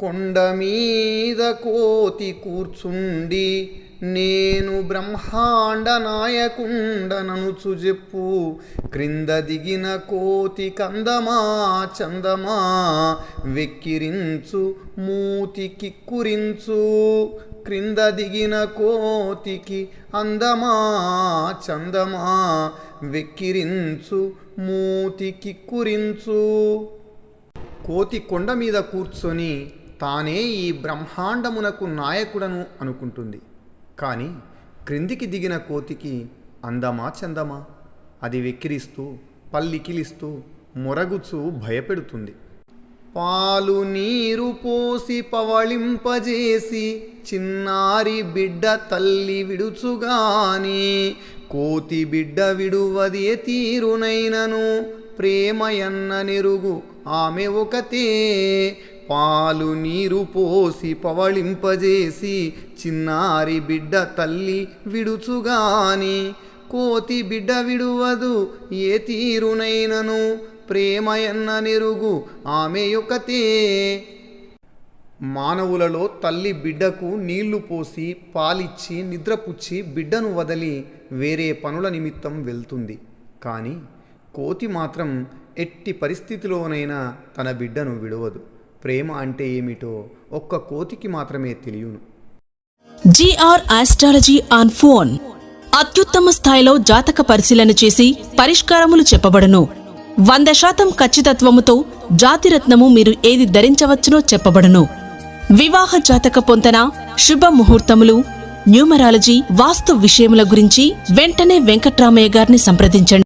కొండ మీద కోతి కూర్చుండి నేను బ్రహ్మాండ నాయకుండననుచు చెప్పు క్రింద దిగిన కోతి కందమా చందమా వెక్కిరించు మూతి కిక్కురించు క్రింద దిగిన కోతికి అందమా చందమా వెక్కిరించు మూతి కిక్కురించు కోతి కొండ మీద కూర్చొని తానే ఈ బ్రహ్మాండమునకు నాయకుడను అనుకుంటుంది. కానీ క్రిందికి దిగిన కోతికి అందమా చందమా? అది వెక్కిరిస్తూ పల్లికిలిస్తూ మొరగుచు భయపెడుతుంది. పాలు నీరు పోసి పవళింపజేసి చిన్నారి బిడ్డ తల్లి విడుచుగాని కోతి బిడ్డ విడువదే ఏ తీరునైనను ప్రేమయన్న నెరుగు ఆమె ఒకతే. పాలు నీరు పోసి పవళింపజేసి చిన్నారి బిడ్డ తల్లి విడుచుగాని కోతి బిడ్డ విడువదు ఏ తీరునైనను ప్రేమయన్న నెరుగు ఆమె యొక్కతే. మానవులలో తల్లి బిడ్డకు నీళ్ళు పోసి పాలిచ్చి నిద్రపుచ్చి బిడ్డను వదిలి వేరే పనుల నిమిత్తం వెళ్తుంది. కానీ కోతి మాత్రం ఎట్టి పరిస్థితిలోనైనా తన బిడ్డను విడవదు. ప్రేమ అంటే ఏమిటో ఒక్క కోతికి మాత్రమే తెలియను. GR astrology on phone. అత్యుత్తమ స్థాయిలో జాతక పరిశీలన చేసి పరిష్కారములు చెప్పబడును. వంద శాతం ఖచ్చితత్వముతో జాతిరత్నము మీరు ఏది ధరించవచ్చునో చెప్పబడును. వివాహ జాతక పొంతన శుభ ముహూర్తములు న్యూమరాలజీ వాస్తు విషయముల గురించి వెంటనే వెంకట్రామయ్య గారిని సంప్రదించండి.